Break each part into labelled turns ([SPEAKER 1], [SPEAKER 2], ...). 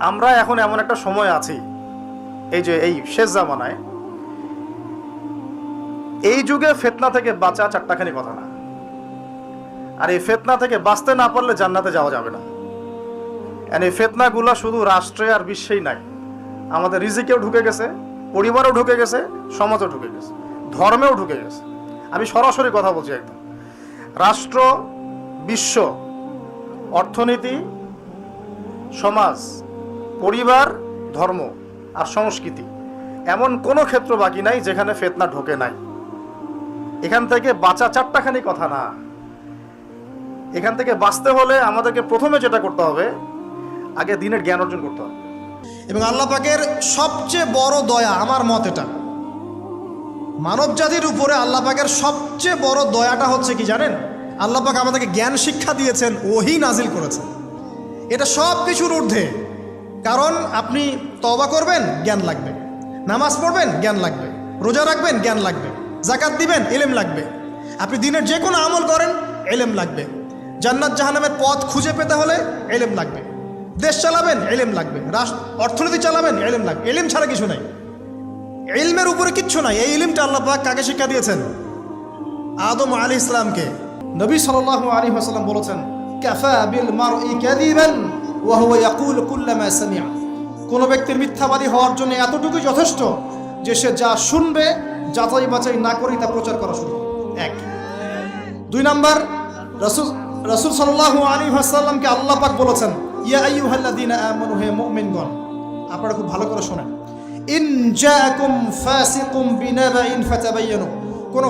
[SPEAKER 1] আমরা এখন এমন একটা সময় আছি, এই যে এই শেষ জামানায়, এই যুগে ফেতনা থেকে বাঁচা চারটাখানি কথা না। আর এই ফেতনা থেকে বাঁচতে না পারলে জান্নাতে যাওয়া যাবে না। এই ফেতনাগুলো শুধু রাষ্ট্রে আর বিশ্বেই নাই। আমাদের রিজিকেও ঢুকে গেছে, পরিবারও ঢুকে গেছে, সমাজও ঢুকে গেছে, ধর্মেও ঢুকে গেছে। আমি সরাসরি কথা বলছি একদম। রাষ্ট্র, বিশ্ব, অর্থনীতি, সমাজ পরিবার, ধর্ম আর সংস্কৃতি এমন কোনো ক্ষেত্র বাকি নাই যেখানে ফেতনা ঢোকে নাই। এখান থেকে বাঁচা চারটাখানি কথা না। এখান থেকে বাঁচতে হলে আমাদেরকে প্রথমে যেটা করতে হবে, আগে দিনের জ্ঞান অর্জন করতে হবে।
[SPEAKER 2] এবং আল্লাহ পাকের সবচেয়ে বড় দয়া আমার মত এটা। মানব জাতির উপরে আল্লাহ পাকের সবচেয়ে বড় দয়াটা হচ্ছে কি জানেন? আল্লাহ পাক আমাদেরকে জ্ঞান শিক্ষা দিয়েছেন, ওহি নাজিল করেছেন। এটা সব কিছুর ঊর্ধ্বে। কারণ আপনি তবা করবেন, জ্ঞান লাগবে। নামাজ পড়বেন, জ্ঞান লাগবে। রোজা রাখবেন, জ্ঞান লাগবে। জাকাত দিবেন এলেম লাগবে। আপনি দিনের যে কোনো আমল করেন এলেম লাগবে। জান্নাত জাহানামের পথ খুঁজে পেতে হলে এলেম লাগবে। দেশ চালাবেন এলেম লাগবে। রাষ্ট্র অর্থনীতি চালাবেন এলেম লাগবে। এলেম ছাড়া কিছু নাই। ইলমের উপরে কিচ্ছু নাই। এই ইলিমটা আল্লাহ পাক কাকে শিক্ষা দিয়েছেন? আদম আলী ইসলামকে। নবী সাল্লাল্লাহু আলাইহি ওয়াসাল্লাম বলেছেন, কাফা বিল মারই কাযিবান। সামি'a কোন ব্যক্তির মিথ্যাবাদী হওয়ার জন্য এতটুকুই যথেষ্ট যে সে যা শুনবে, যাচাই বাছাই না করেই তা প্রচার করা শুরু এক। দুই নাম্বার, রাসূল রাসূল সাল্লাল্লাহু আলাইহি ওয়াসাল্লামকে আল্লাহ পাক বলেছেন আপনারা খুব ভালো করে শোনেন। ইন জাআকুম কোন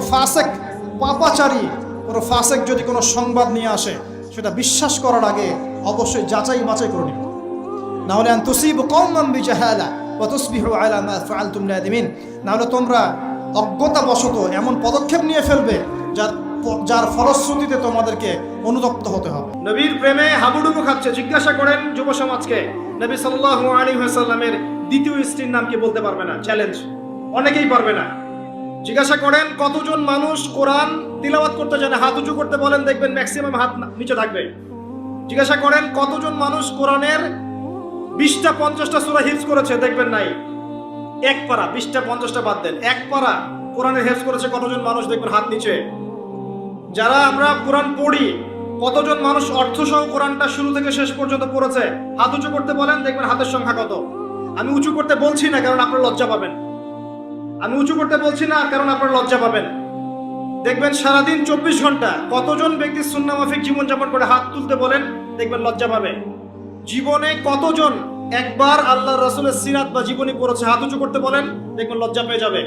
[SPEAKER 2] পাপাচারী, কোন ফাসিক যদি কোনো সংবাদ নিয়ে আসে, সেটা বিশ্বাস করার আগে অবশ্যই যাচাই বাছাই করে নিন না হলে আন তুসিবু কওমান বিজাহালা ওয়া তুসবিহু আলা মা ফাআলতুম নাদিমিন। না হলে তোমরা অজ্ঞতাবশত এমন পদক্ষেপ নিয়ে ফেলবে যার যার ফলশ্রুতিতে তোমাদেরকে অনুতপ্ত হতে হবে।
[SPEAKER 3] নবীর প্রেমে হাবুডুবু খাচ্ছে। জিজ্ঞাসা করেন যুব সমাজকে, নবী সাল্লাল্লাহু আলাইহি ওয়াসাল্লামের দ্বিতীয় স্ত্রীর নাম কি বলতে পারবে না? চ্যালেঞ্জ। অনেকেই পারবে না। জিজ্ঞাসা করেন কতজন মানুষ কোরআন তিলাওয়াত করতে জানে? হাত উঁচু করতে বলেন, দেখবেন ম্যাক্সিমাম হাত নিচে থাকবে। জিজ্ঞাসা করেন, কতজন মানুষ কোরআনের বিশটা, পঞ্চাশটা সূরা হিফজ করেছে? দেখবেন নাই। এক পারা, বিশটা, পঞ্চাশটা বাদ দেন। এক পারা কোরআনের হেফজ করেছে কতজন মানুষ? দেখবেন হাত নিচে। যারা আমরা কোরআন পড়ি, কতজন মানুষ অর্থ সহ কোরআনটা শুরু থেকে শেষ পর্যন্ত পড়েছে? হাত উঁচু করতে বলেন, দেখবেন হাতের সংখ্যা কত। আমি উঁচু করতে বলছি না, কারণ আপনার লজ্জা পাবেন। আমি উঁচু করতে বলছি না, কারণ আপনার লজ্জা পাবেন। দেখবেন সারাদিন চব্বিশ ঘণ্টা কতজন ব্যক্তি সুন্নামাফিক জীবনযাপন করে হাত তুলতে বলেন, দেখবেন লজ্জা পাবে। জীবনে কতজন একবার আল্লাহ রসুলের সিরাত বা জীবনী পড়েছে, হাত উঁচু করতে বলেন, দেখবেন লজ্জা পেয়ে যাবে।